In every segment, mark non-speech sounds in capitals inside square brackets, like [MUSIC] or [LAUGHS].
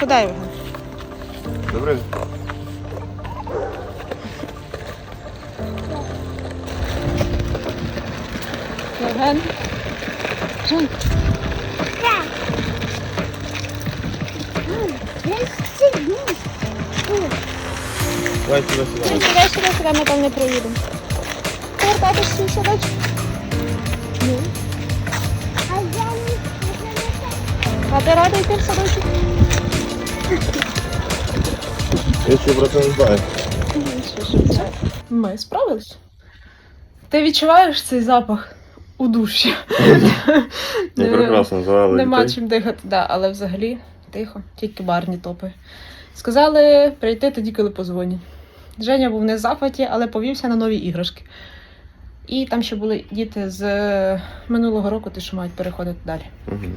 Куди його? Добре. Євген? Жень, Давай сюди сюди. Сідай сюди, сюди, ми там не проїдемо. Повертатись свій садочок? Ні. А ти рада йти в садочок? Я ще про це не знаю. Ми справились. Ти відчуваєш цей запах у душі? Я [LAUGHS] прекрасно звали Нема дітей. чим дихати, да, але взагалі тихо, тільки барні топи. Сказали прийти тоді, коли позвонять. Женя був не в захваті, але повівся на нові іграшки. І там ще були діти з е, минулого року, ті, що мають переходити далі. Мгм.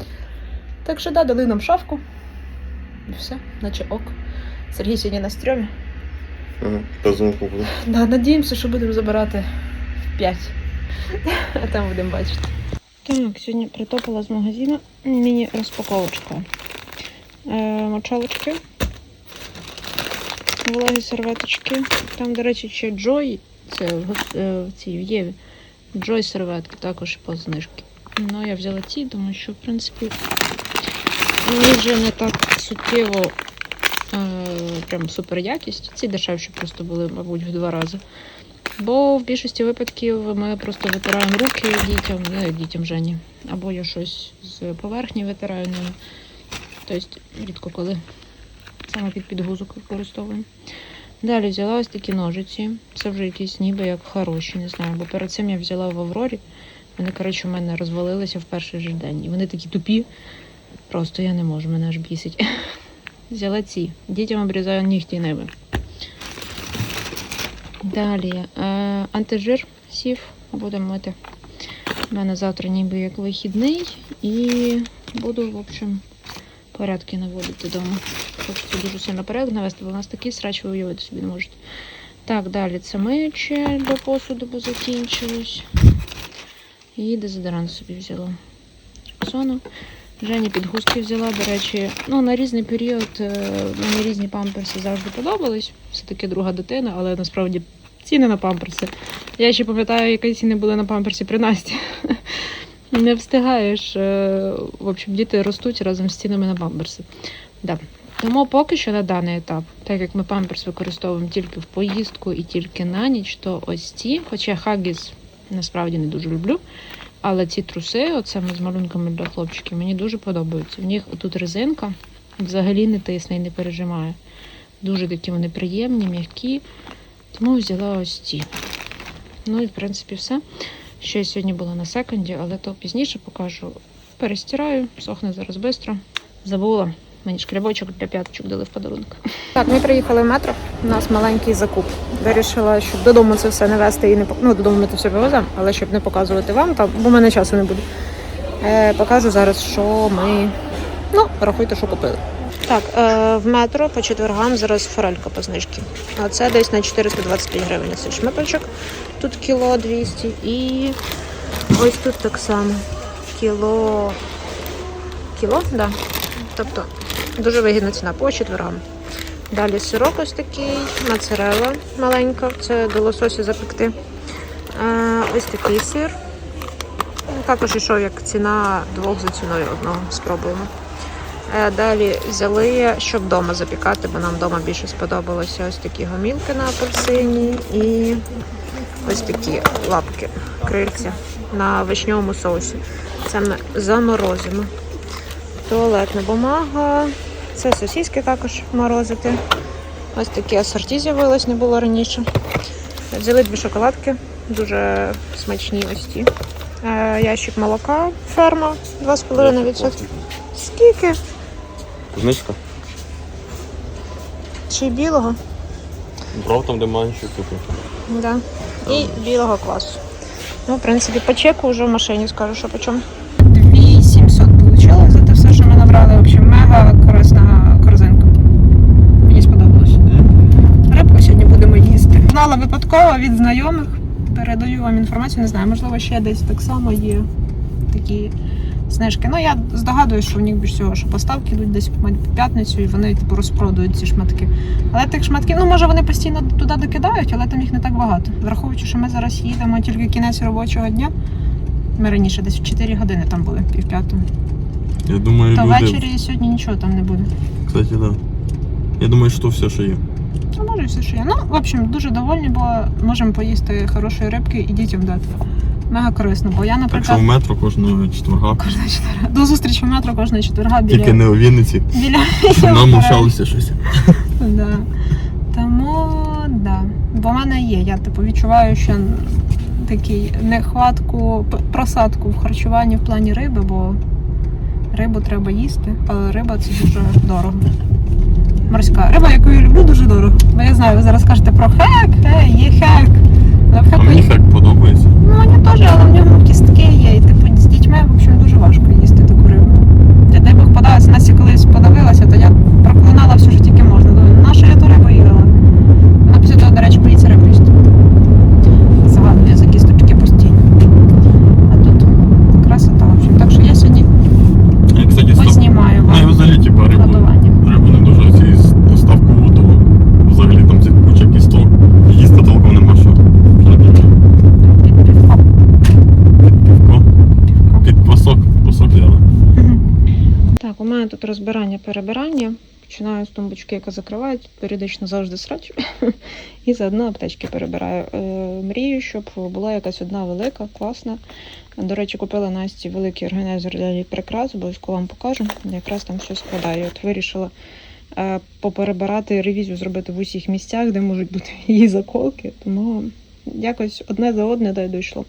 Так що да, дали нам шафку. І все, наче ок. Сергій сьогодні на стрьомі. По звуку буде. Да, надіємося, що будемо забирати в 5. А там будемо бачити. Так, сьогодні притопила з магазину міні-розпаковочка. Е, мочалочки, вологі серветочки. Там, до речі, ще Joy, це в, е, цій в Єві. Joy серветки також по знижки. Ну, я взяла ті, тому що, в принципі, вони вже не так суттєво прям супер якість. Ці дешевші просто були, мабуть, в два рази. Бо в більшості випадків ми просто витираємо руки дітям, як дітям Жені. Або я щось з поверхні витираю ними. Тобто рідко коли саме під підгузок використовуємо. Далі взяла ось такі ножиці. Це вже якісь ніби як хороші, не знаю. Бо перед цим я взяла в Аврорі. Вони, коротше, у мене розвалилися в перший же день. І вони такі тупі. Просто я не можу, мене аж бісить. Взяла ці. Дітям обрізаю нігті ними. Далі е, антижир сів, будемо мити. У мене завтра ніби як вихідний і буду, в общем, порядки наводити вдома. Хочеться дуже сильно порядок навести, бо у нас такий срач, ви уявити собі не можете. Так, далі це миюче для посуду, бо закінчилось. І дезодорант собі взяла. Сону. Жені підгузки взяла, до речі, ну на різний період е, мені різні памперси завжди подобались. Все-таки друга дитина, але насправді ціни на памперси. Я ще пам'ятаю, які ціни були на памперсі при Насті. [LAUGHS] Не встигаєш. е, В общем, діти ростуть разом з цінами на памперси. Да. Тому поки що на даний етап, так як ми памперс використовуємо тільки в поїздку і тільки на ніч, то ось ці, хоча Хаггіс насправді не дуже люблю. Але ці труси, оце ми з малюнками для хлопчиків, мені дуже подобаються. В них тут резинка взагалі не тисне і не пережимає. Дуже такі вони приємні, м'які. Тому взяла ось ці. Ну і в принципі все. Ще я сьогодні була на секонді, але то пізніше покажу. Перестираю, сохне зараз швидко. Забула. Мені шкрябочок для п'яточок дали в подарунок. Так, ми приїхали в метро. У нас маленький закуп. Вирішила, щоб додому це все не вести і не ну, додому ми це все повеземо, але щоб не показувати вам, там, бо в мене часу не буде. Е, покажу зараз, що ми. Ну, рахуйте, що купили. Так, е, в метро по четвергам зараз форелька по знижці. А це десь на 425 гривень цей шматочок. Тут кіло 200 і ось тут так само. Кіло. Кіло, так. Да. Тобто дуже вигідна ціна по четвергам. Далі сирок ось такий, моцарелла маленька, це до лососю запекти. Е, ось такий сир. Також йшов як ціна двох за ціною одного. Спробуємо. Е, Далі взяли, щоб вдома запікати, бо нам вдома більше сподобалося ось такі гомілки на апельсині і ось такі лапки, крильця на вишньовому соусі. Це ми заморозимо. Туалетна бумага. Це сосиски також морозити. Ось такі асорті з'явилось, не було раніше. Взяли дві шоколадки, дуже смачні ось ті. Е, ящик молока, ферма 2,5%. Скільки? Знижка. Чи білого? Брав там, де менше купи. Да. І білого класу. Ну, в принципі, по чеку вже в машині скажу, що по чому. 2700 вийшло за те все, що ми набрали. В общем, мега корисна корзинка. Мені сподобалось. Рибку сьогодні будемо їсти. Знала від знайомих. Передаю вам інформацію, не знаю, можливо, ще десь так само є такі знижки. Ну я здогадуюсь, що в них більш всього, що поставки йдуть десь в п'ятницю, і вони типу розпродують ці шматки. Але тих шматків, ну може вони постійно туди докидають, але там їх не так багато. Враховуючи, що ми зараз їдемо тільки кінець робочого дня. Ми раніше десь в 4 години там були, пів п'ятого. Я думаю, То люди... ввечері сьогодні нічого там не буде. Кстати, да. Я думаю, що все, що є. Ну, може, все, що є. Ну, в общем, дуже довольні, бо можемо поїсти хорошої рибки і дітям дати. Мега корисно, бо я, Так що наприклад, в метро кожного четверга. кожного четверга до зустрічі в метро кожного четверга біля Тільки не у Вінниці. біля Щоб нам лишалося щось. [LAUGHS] Да. Тому да. Бо в мене є. Я типу відчуваю, що такий нехватку, п- просадку в харчуванні в плані риби, бо рибу треба їсти, але риба це дуже дорого. Морська риба, яку я люблю, дуже дорого. Бо я знаю, ви зараз кажете про хек, хей, є хек. Але в А мені хек подобається. Ну, мені теж, але в ньому кістки є. І типу з дітьми, в общем, дуже важко їсти таку рибу. Я дай Бог подалася, Настя колись подивилася, то я проклинала всю що тільки можна. Думаю, на що я ту рибу їла? Вона після того, до речі, боїться рибу їсти. Згадує за кісточки постійно. А тут красота, в общем. Так що я сьогодні Я, кстати, стоп. познімаю Ну, я вам взагалі, типа, рибу, годування. рибу не дуже ці з доставку, то взагалі там ці куча кісток. Їсти толком нема що. Що таке? Під півко. Півко? Під пасок, пасок взяли. Так, у мене тут розбирання перебирання. Починаю з тумбочки, яка закривають, періодично завжди срач. [LAUGHS] І заодно аптечки перебираю. Е, мрію, щоб була якась одна велика, класна. До речі, купила Насті великий органайзер для прикрас, обов'язково вам покажу. Якраз там все складаю. От вирішила е, поперебирати ревізію зробити в усіх місцях, де можуть бути [LAUGHS] її заколки. Тому якось одне за одне дійшло.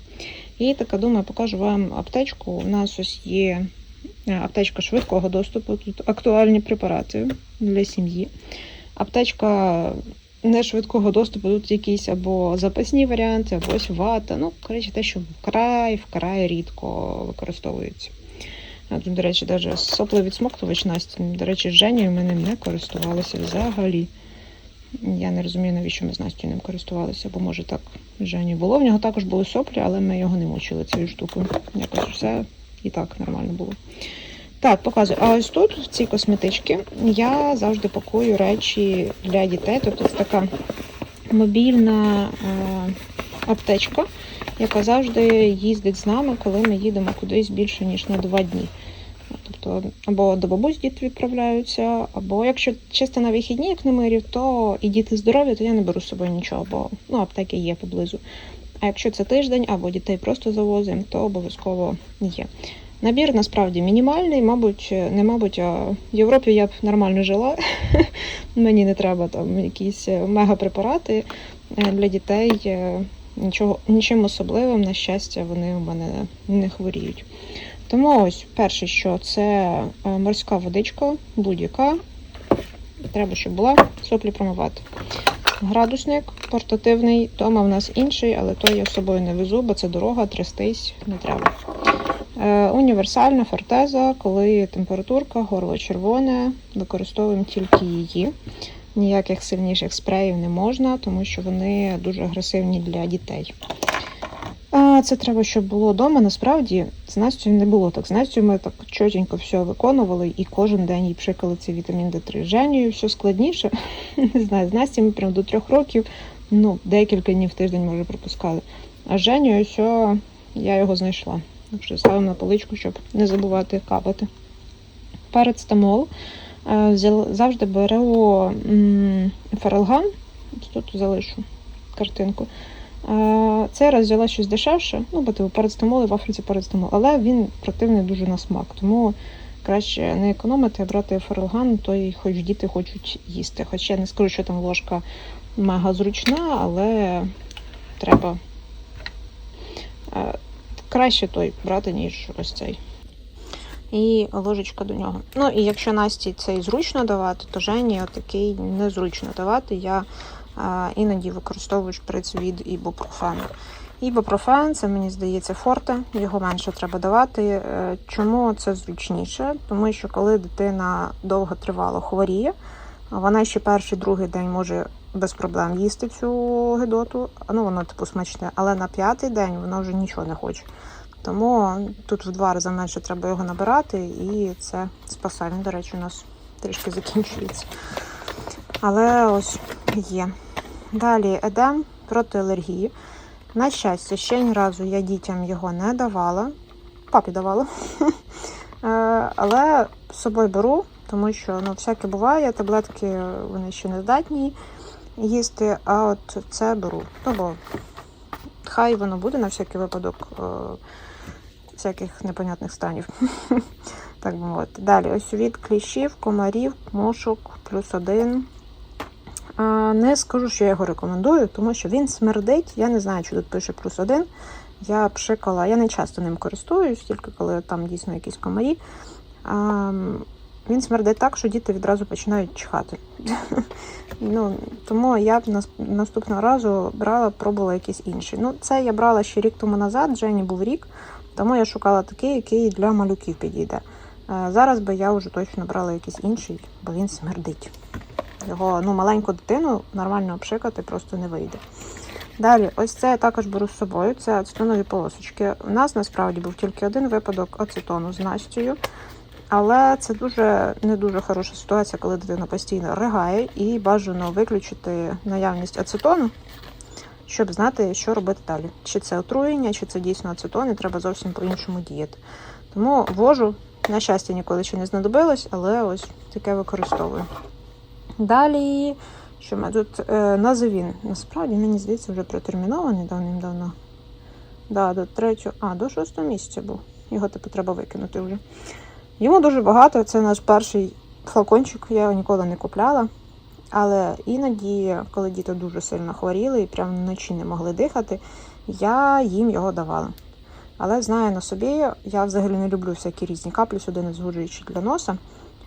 І така думаю, покажу вам аптечку. У нас ось є аптечка швидкого доступу. Тут актуальні препарати для сім'ї. Аптечка не швидкого доступу, тут якісь або запасні варіанти, або ось вата. Ну, коротше, те, що вкрай, вкрай рідко використовується. Тут, до речі, навіть сопловідсмоктувач Насті, до речі, Женєю ми ним не користувалися взагалі. Я не розумію, навіщо ми з Настю ним користувалися, бо може так Жені було. В нього також були соплі, але ми його не мучили цією штукою. Якось все і так нормально було. Так, показую. А ось тут, в цій косметичці, я завжди пакую речі для дітей. Тобто це така мобільна е, аптечка, яка завжди їздить з нами, коли ми їдемо кудись більше, ніж на два дні. Тобто, або до бабусь діти відправляються, або якщо чисто на вихідні, як на мирів, то і діти здорові, то я не беру з собою нічого, бо ну, аптеки є поблизу. А якщо це тиждень або дітей просто завозимо, то обов'язково є. Набір насправді мінімальний, мабуть, не мабуть, а в Європі я б нормально жила. [LAUGHS] Мені не треба там якісь е, мегапрепарати Е, для дітей. е, Нічого, нічим особливим, на щастя, вони у мене не хворіють. Тому ось перше, що це е, морська водичка, будь-яка. Треба, щоб була соплі промивати. Градусник портативний, дома в нас інший, але той я з собою не везу, бо це дорога, трястись не треба. Е, універсальна фортеза, коли температурка, горло червоне, використовуємо тільки її. Ніяких сильніших спреїв не можна, тому що вони дуже агресивні для дітей. А, це треба, щоб було вдома. Насправді з Настю не було так. З Настю ми так чотенько все виконували і кожен день їй пшикали цей вітамін Д3. З Женєю все складніше. [LAUGHS] Не знаю, з Настю ми прям до трьох років, ну, декілька днів в тиждень може пропускали. А з Женєю все, я його знайшла. Так ставимо на поличку, щоб не забувати капати. Парацетамол. Е, Завжди беру фаралган. Тут залишу картинку. Е, Цей раз взяла щось дешевше, ну, бо типу парацетамол і в Африці парацетамол, але він противний дуже на смак. Тому краще не економити, а брати фаралган, то й хоч діти хочуть їсти. Хоча я не скажу, що там ложка мега зручна, але треба е, краще той брати, ніж ось цей. І ложечка до нього. Ну і якщо Насті цей зручно давати, то Жені отакий незручно давати. Я іноді використовую шприц від ібупрофену. Ібупрофен, це мені здається форте, його менше треба давати. Е, Чому це зручніше? Тому що коли дитина довго тривало хворіє, вона ще перший другий день може без проблем їсти цю гидоту. Ну воно типу смачне, але на п'ятий день вона вже нічого не хоче. Тому тут в два рази менше треба його набирати, і це спасає. До речі, у нас трішки закінчується. Але ось є. Далі едем проти алергії. На щастя, ще ні разу я дітям його не давала. Папі давала. [LAUGHS] Е, Але з собою беру, тому що ну, всяке буває, таблетки вони ще не здатні їсти, а от це беру. Ну, бо хай воно буде на всякий випадок е, всяких непонятних станів. [LAUGHS] так би мовити. Далі, ось від кліщів, комарів, мошок, плюс один. А, Не скажу, що я його рекомендую, тому що він смердить. Я не знаю, чи тут пише плюс один. Я пшикала, я не часто ним користуюсь, тільки коли там дійсно якісь комарі. А, він смердить так, що діти відразу починають чихати. [LAUGHS] ну, тому я б наступного разу брала, пробувала якийсь інший. Ну, це я брала ще рік тому назад, Жені був рік, тому я шукала такий, який для малюків підійде. Е, Зараз би я вже точно брала якийсь інший, бо він смердить. Його ну, маленьку дитину нормально обшикати просто не вийде. Далі, ось це я також беру з собою. Це ацетонові полосочки. У нас насправді був тільки один випадок ацетону з Настю. Але це дуже не дуже хороша ситуація, коли дитина постійно ригає, і бажано виключити наявність ацетону, щоб знати, що робити далі. Чи це отруєння, чи це дійсно ацетон, і треба зовсім по-іншому діяти. Тому вожу, на щастя, ніколи ще не знадобилось, але ось таке використовую. Далі, що ми тут е, назовін. Насправді, мені здається, вже протермінований давним-давно. Да, до третього, а, до шостого місяця був. Його типу треба викинути вже. Йому дуже багато. Це наш перший флакончик, я його ніколи не купляла. Але іноді, коли діти дуже сильно хворіли і прямо вночі не могли дихати, я їм його давала. Але знаю на собі, я взагалі не люблю всякі різні каплі, сюди не звужуючи для носа.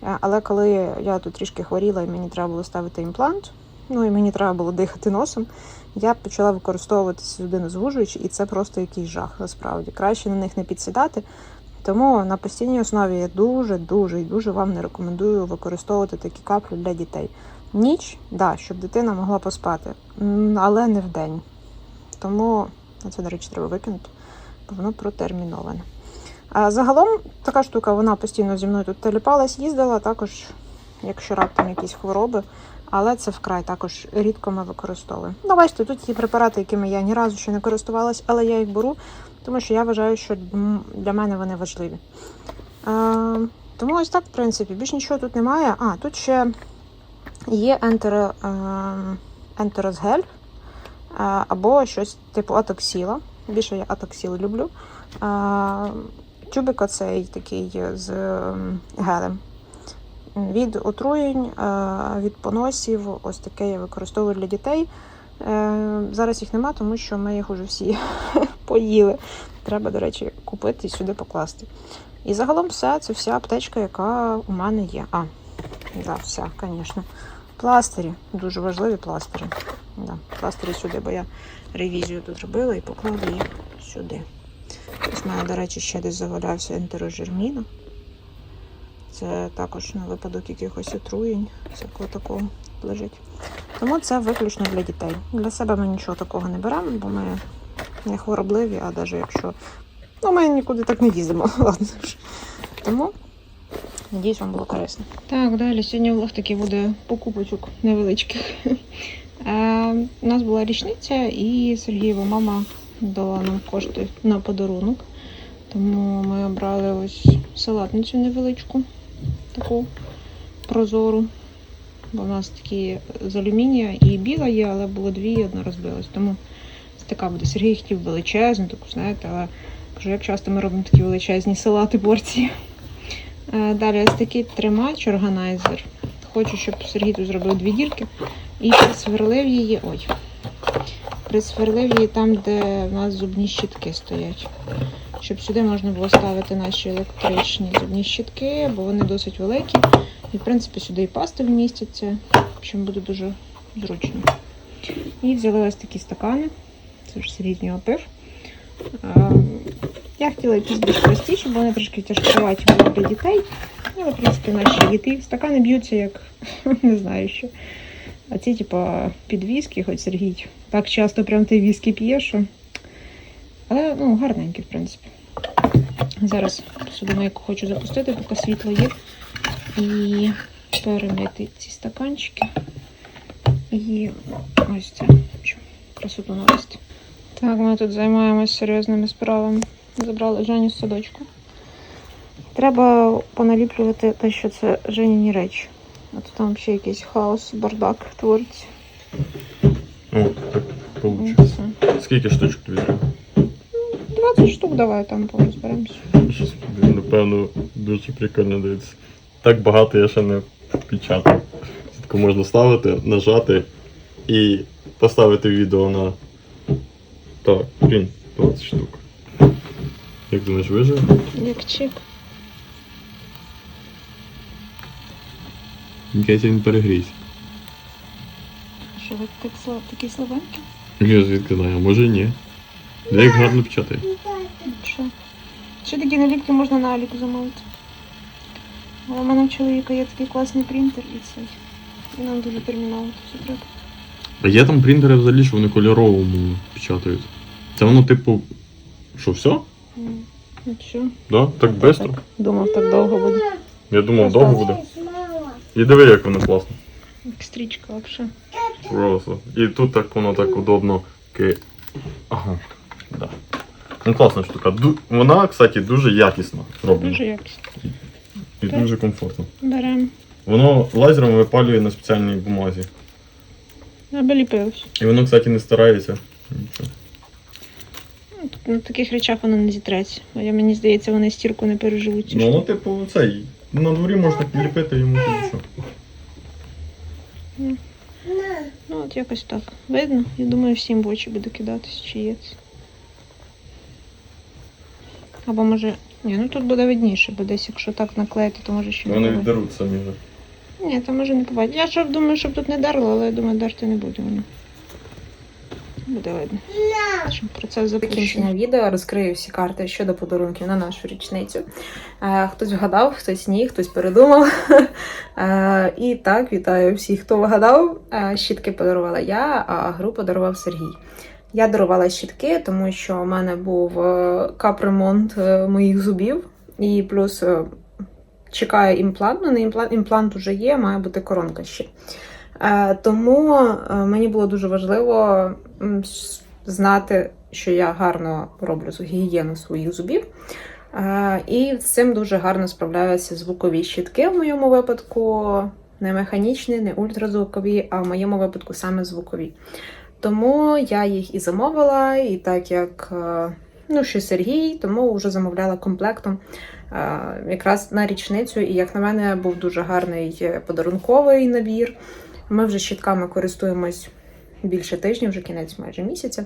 Е, Але коли я тут трішки хворіла і мені треба було ставити імплант, ну і мені треба було дихати носом, я почала використовувати сюди звужуючи, і це просто якийсь жах, насправді. Краще на них не підсідати. Тому на постійній основі я дуже, дуже і дуже вам не рекомендую використовувати такі каплі для дітей. Ніч, да, щоб дитина могла поспати, але не вдень. Тому це, до речі, треба викинути, бо воно протерміноване. Загалом така штука, вона постійно зі мною тут теліпалась, їздила, також, якщо раптом якісь хвороби, але це вкрай також рідко ми використовуємо. Ну, бачите, тут є препарати, якими я ні разу ще не користувалась, але я їх беру, тому що я вважаю, що для мене вони важливі. Тому ось так, в принципі, більш нічого тут немає. А, тут ще є ентеро, ентерозгель або щось типу атоксіла. Більше я атоксіл люблю. Тюбик оцей такий з ем, гелем. Від отруєнь, е, від поносів, ось таке я використовую для дітей. Е, Зараз їх нема, тому що ми їх уже всі [LAUGHS] поїли. Треба, до речі, купити і сюди покласти. І загалом все, це вся аптечка, яка у мене є. А, да, вся, звісно. Пластирі, дуже важливі пластирі. Да, пластирі сюди, бо я ревізію тут робила і поклала їх сюди. Ось в мене, до речі, ще десь завалявся ентерожерміна. Це також на випадок якихось отруєнь, всякого такого лежить. Тому це виключно для дітей. Для себе ми нічого такого не беремо, бо ми не хворобливі, а навіть якщо. Ну, ми нікуди так не їздимо. [LAUGHS] Ладно ж. Тому надіюсь, вам було корисно. Так, далі сьогодні влог такий буде покупочок невеличких. [LAUGHS] Е, у нас була річниця, і Сергієва мама дала нам кошти на подарунок. Тому ми обрали ось салатницю невеличку, таку прозору. Бо в нас такі з алюмінія і біла є, але було дві і одна розбилась. Тому ось така буде. Сергій хотів величезну, таку, знаєте, але кажу, як часто ми робимо такі величезні салати порції. Е, Далі ось такий тримач органайзер. Хочу, щоб Сергій тут зробив дві дірки і присверлив її. Ой. Присверлив її там, де в нас зубні щітки стоять. Щоб сюди можна було ставити наші електричні зубні щітки, бо вони досить великі. І, в принципі, сюди і пасти вмістяться, чим буде дуже зручно. І взяли ось такі стакани. Це вже Сергій з нього пив. Е, Я хотіла якісь більш простіші, бо вони трошки тяжкуваті були для дітей. Ну, Але, в принципі, наші діти. Стакани б'ються як [LAUGHS] не знаю що. А ці, типа, під віскі, хоч Сергій так часто прям той віскі п'є, що. Але ну, гарненькі, в принципі. Зараз посудомийку хочу запустити, поки світло є. І перемити ці стаканчики. І ось це. Красоту навести. Так, ми тут займаємось серйозними справами. Забрали Женю з садочку. Треба поналіплювати те, що це Женіні речі. А то там ще якийсь хаос, бардак твориться. О, так Ну, вийшло. все. Скільки штучок тобі треба? 20 штук давай там порозберемося. Щось, напевно, дуже прикольно дивиться. Так багато я ще не печатав. Тако можна ставити, нажати і поставити відео на. Так, блін, 20 штук. Як думаєш, виживе? Як чик. Якийсь він перегрівся. Що ви так, сла- такі слабенькі? Я звідки знаю, може ні. Де як гарно печатає. Що? Ще такі наліпки можна на Аліку замовити. Але в мене в чоловіка є такий класний принтер і цей. І нам дуже терміново це все треба. А є там принтери взагалі, що вони кольоровому печатають. Це воно, типу. Що, все? М, Ну що? Да? Так швидко? Думав, так довго буде. Я думав, довго буде. І диви, як воно класно. Як стрічка взагалі. Просто. І тут так воно так удобно. Ки... Ага. Да. Ну класна штука. Ду... Вона, кстати, дуже якісно роблена. Дуже якісно. І дуже комфортно. Беремо. Воно лазером випалює на спеціальній бумазі. Аби. І воно, кстати, не старається. Нічого. Ну, На таких речах воно не зітреться. Бо я, мені здається, вони стірку не переживуть. Ну типу, цей. На дворі можна ліпити йому що. Ну, от якось так. Видно? Я думаю, всім в очі буде кидатись, чиєць. Або може. Ні, ну тут буде видніше, бо десь якщо так наклеїти, то може ще не Вони віддаруться самі вже. Ні, то може не побачити. Я ж думаю, щоб тут не дарло, але я думаю, дарти не буде воно. Буде видно. Щоб процес закінчення відео розкрию всі карти щодо подарунків на нашу річницю. Е, Хтось вгадав, хтось ні, хтось передумав. Е, І так, вітаю всіх, хто вгадав. Е, Щітки подарувала я, а гру подарував Сергій. Я дарувала щітки, тому що у мене був капремонт моїх зубів, і плюс чекає імплант. Ну, не імплант, імплант уже є, має бути коронка ще. Тому мені було дуже важливо знати, що я гарно роблю гігієну своїх зубів. І з цим дуже гарно справляються звукові щітки в моєму випадку. Не механічні, не ультразвукові, а в моєму випадку саме звукові. Тому я їх і замовила, і так як е, ну, ще Сергій, тому вже замовляла комплектом е, якраз на річницю. І як на мене, був дуже гарний е, подарунковий набір. Ми вже щітками користуємось більше тижнів, вже кінець майже місяця.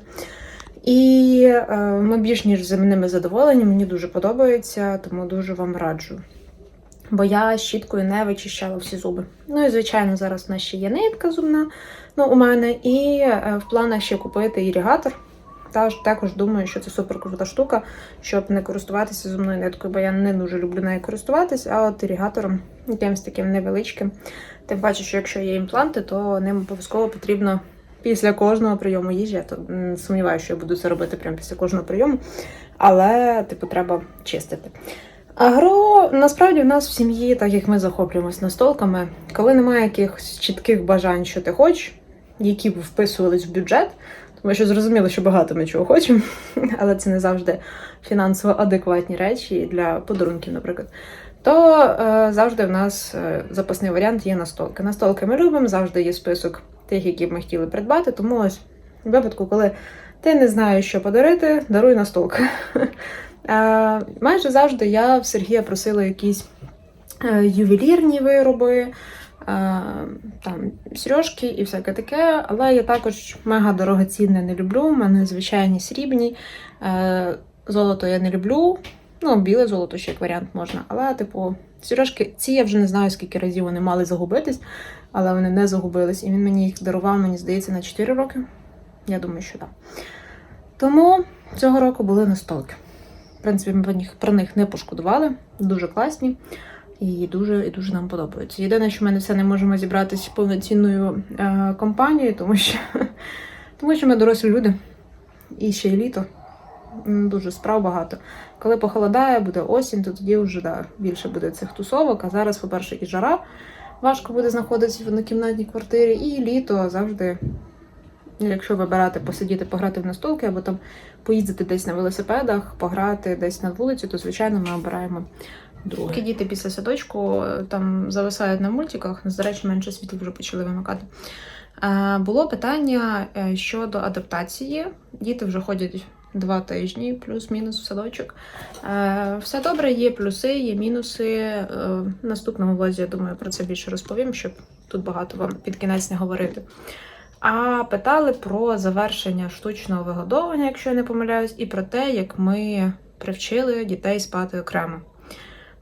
І е, ми більш ніж з ними задоволені, мені дуже подобається, тому дуже вам раджу. Бо я щіткою не вичищала всі зуби. Ну і звичайно, зараз в нас ще є нитка зубна ну, у мене, і е, в планах ще купити іригатор. Та також думаю, що це супер крута штука, щоб не користуватися зубною ниткою, бо я не дуже люблю нею користуватись, а от ірігатором, якимось таким невеличким. Тим паче, що якщо є імпланти, то ним обов'язково потрібно після кожного прийому їжі. Я то сумніваюся, що я буду це робити прямо після кожного прийому, але типу треба чистити. Агро насправді в нас в сім'ї, так як ми захоплюємось настолками, коли немає якихось чітких бажань, що ти хочеш, які б вписувались в бюджет, тому що зрозуміло, що багато ми чого хочемо, [LAUGHS] але це не завжди фінансово адекватні речі для подарунків, наприклад. То е, завжди в нас е, запасний варіант є настолки. Настолки ми любимо, завжди є список тих, які б ми хотіли придбати. Тому ось в випадку, коли ти не знаєш, що подарити, даруй настолки. [LAUGHS] Е, майже завжди я в Сергія просила якісь е, ювелірні вироби, е, там сережки і всяке таке, але я також мега дорогоцінне не люблю. У мене звичайні срібні. Золото я не люблю. Ну, біле золото ще як варіант можна. Але, типу, сережки, ці я вже не знаю, скільки разів вони мали загубитись, але вони не загубились. І він мені їх дарував, мені здається, на 4 роки. Я думаю, що так. Тому цього року були настолки. В принципі, ми про них, не пошкодували. Дуже класні і дуже, і дуже нам подобаються. Єдине, що ми на це не можемо зібратися повноцінною е, компанією, тому що, [LAUGHS] тому що ми дорослі люди. І ще й літо. дуже справ багато. Коли похолодає, буде осінь, то тоді вже да, більше буде цих тусовок. А зараз, по-перше, і жара важко буде знаходитися в однокімнатній квартирі, і літо завжди, якщо вибирати посидіти, пограти в настолки або там поїздити десь на велосипедах, пограти десь на вулиці, то звичайно ми обираємо друге. Діти після садочку е, там зависають на мультиках, до речі, менше світлів вже почали вимикати. Е, Було питання е, щодо адаптації. Діти вже ходять два тижні, плюс-мінус в садочок. Е, Все добре, є плюси, є мінуси. Е, В наступному влозі, я думаю, про це більше розповім, щоб тут багато вам під кінець не говорити. А питали про завершення штучного вигодовування, якщо я не помиляюсь, і про те, як ми привчили дітей спати окремо.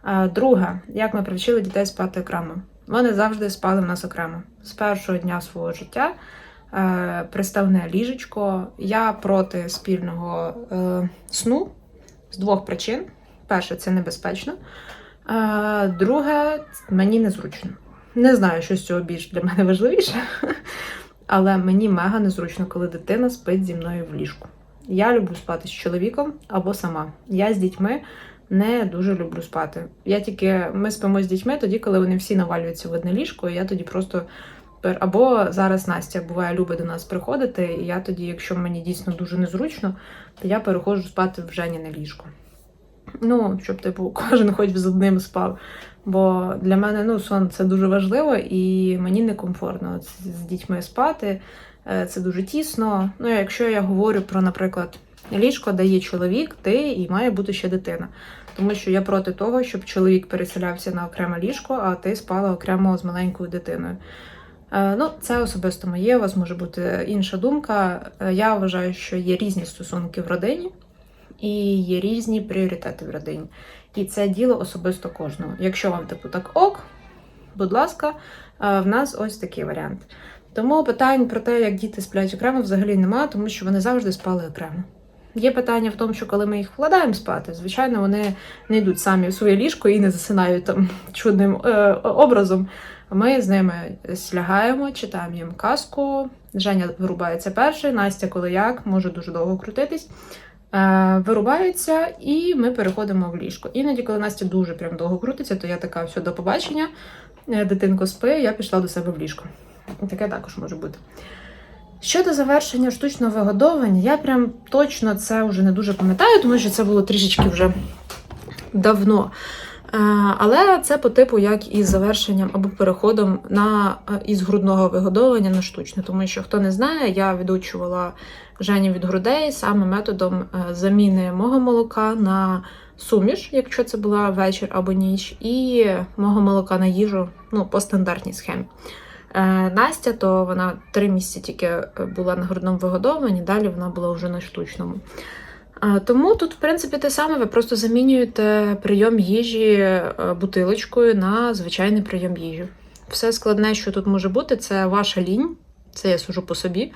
Е, Друге, як ми привчили дітей спати окремо. Вони завжди спали в нас окремо. З першого дня свого життя приставне ліжечко. Я проти спільного е, сну з двох причин. Перше, це небезпечно. Е, друге, мені незручно. Не знаю, що з цього більш для мене важливіше, [LAUGHS] але мені мега незручно, коли дитина спить зі мною в ліжку. Я люблю спати з чоловіком або сама. Я з дітьми не дуже люблю спати. Я тільки ми спимо з дітьми тоді, коли вони всі навалюються в одне ліжко, і я тоді просто або зараз Настя буває любить до нас приходити, і я тоді, якщо мені дійсно дуже незручно, то я переходжу спати в Женіне ліжко. Ну, щоб типу [LAUGHS] кожен хоч з одним спав. Бо для мене ну, сон це дуже важливо і мені некомфортно з дітьми спати. Е, Це дуже тісно. Ну, якщо я говорю про, наприклад, ліжко, де є чоловік, ти і має бути ще дитина. Тому що я проти того, щоб чоловік переселявся на окреме ліжко, а ти спала окремо з маленькою дитиною. Е, Ну, це особисто моє, у вас може бути інша думка. Е, Я вважаю, що є різні стосунки в родині і є різні пріоритети в родині. І це діло особисто кожного. Якщо вам типу так ок, будь ласка, е, в нас ось такий варіант. Тому питань про те, як діти сплять окремо, взагалі немає, тому що вони завжди спали окремо. Є питання в тому, що коли ми їх вкладаємо спати, звичайно, вони не йдуть самі в своє ліжко і не засинають там [LAUGHS] чудним е, образом. Ми з ними слягаємо, читаємо їм казку. Женя вирубається перший, Настя, коли як, може дуже довго крутитись. Е, вирубається, і ми переходимо в ліжко. Іноді, коли Настя дуже прям довго крутиться, то я така, все, до побачення, Е, дитинко спи, я пішла до себе в ліжко. Таке також може бути. Щодо завершення штучного вигодовування, я прям точно це вже не дуже пам'ятаю, тому що це було трішечки вже давно. Е, Але це по типу як із завершенням або переходом на е, із грудного вигодовування на штучне. Тому що хто не знає, я відучувала Жені від грудей саме методом е, заміни мого молока на суміш, якщо це була вечір або ніч, і мого молока на їжу ну, по стандартній схемі. Настя, то вона три місяці тільки була на грудному вигодовуванні, далі вона була вже на штучному. Тому тут, в принципі, те саме, ви просто замінюєте прийом їжі е, бутилочкою на звичайний прийом їжі. Все складне, що тут може бути, це ваша лінь, це я сужу по собі.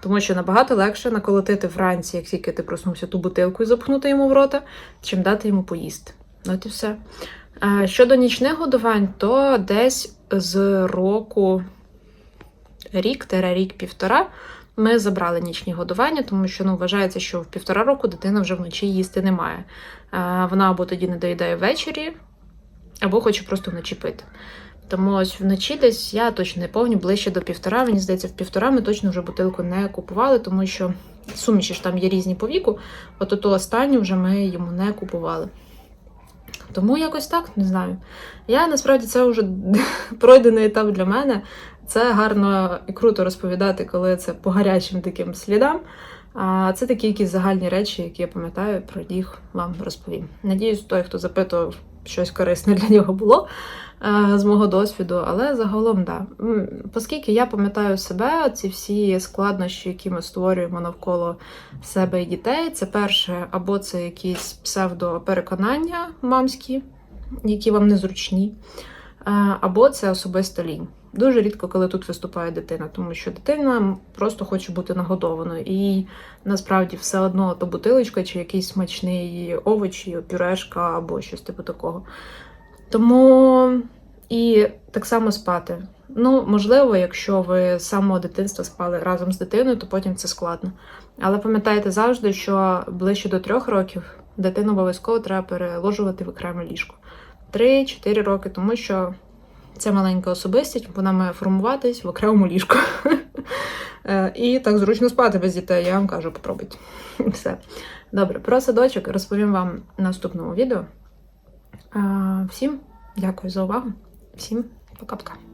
Тому що набагато легше наколотити вранці, як тільки ти проснувся ту бутилку і запхнути йому в рота, чим дати йому поїсти. От і все. Е, Щодо нічних годувань, то десь з року рік, рік півтора, ми забрали нічні годування, тому що ну, вважається, що в півтора року дитина вже вночі їсти не має. Вона або тоді не доїдає ввечері, або хоче просто вночі пити. Тому ось вночі десь я точно не пам'ятаю, ближче до півтора. Мені здається, в півтора ми точно вже бутилку не купували, тому що суміші ж там є різні по віку. От ту останню вже ми йому не купували. Тому якось так, не знаю. Я насправді це вже [LAUGHS] пройдений етап для мене. Це гарно і круто розповідати, коли це по гарячим таким слідам. А це такі якісь загальні речі, які я пам'ятаю, про їх вам розповім. Надіюсь, той, хто запитував, щось корисне для нього було е, з мого досвіду, але загалом, да. Оскільки я пам'ятаю себе, ці всі складнощі, які ми створюємо навколо себе і дітей, це перше, або це якісь псевдопереконання мамські, які вам незручні, е, або це особиста лінь. Дуже рідко, коли тут виступає дитина, тому що дитина просто хоче бути нагодованою. І насправді все одно то бутилочка чи якийсь смачний овочі, пюрешка або щось типу такого. Тому І так само спати. Ну, можливо, якщо ви з самого дитинства спали разом з дитиною, то потім це складно. Але пам'ятайте завжди, що ближче до трьох років дитину обов'язково треба переложувати в окреме ліжко. 3-4 роки, тому що це маленька особистість, вона має формуватись в окремому ліжку. [LAUGHS] Е, І так зручно спати без дітей, я вам кажу, попробуйте. [LAUGHS] Все. Добре, про садочок розповім вам в наступному відео. Е, Всім дякую за увагу. Всім пока-пока.